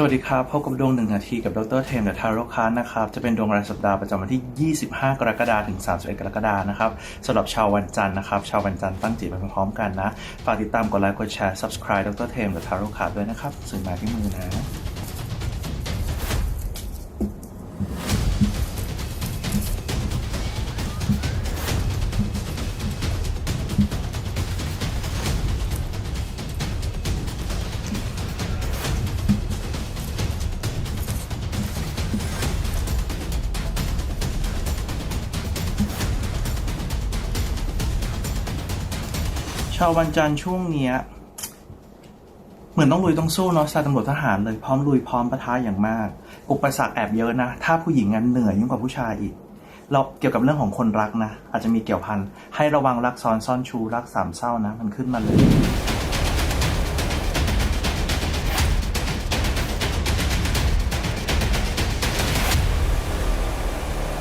สวัสดีครับ พบกับดวงหนึ่งนาทีกับดรเทมเดอะทาโร่คาร์นะครับ จะเป็นดวงรายสัปดาห์ประจำวันที่ 25 กรกฎาคมถึง 31 กรกฎาคมนะครับสำหรับชาววันจันทร์นะครับ ชาววันจันทร์ตั้งจิตไปพร้อมกันนะ ฝากติดตามกดไลค์ กดแชร์ subscribe ดรเทมเดอะทาโร่คาร์ด้วยนะครับ สื่อมาที่มือนะ ชาววันจันทร์ช่วงเนี้ย เหมือนต้องลุยต้องสู้เนาะสายตำรวจทหารเลยพร้อมลุยพร้อมปะทะอย่างมาก อุปสรรคแอบเยอะนะ ถ้าผู้หญิงงั้นเหนื่อยยิ่งกว่าผู้ชายอีก เราเกี่ยวกับเรื่องของคนรักนะ อาจจะมีเกี่ยวพันให้ระวังรักซ้อนซ่อนชูรักสามเศร้านะ มันขึ้นมาเลย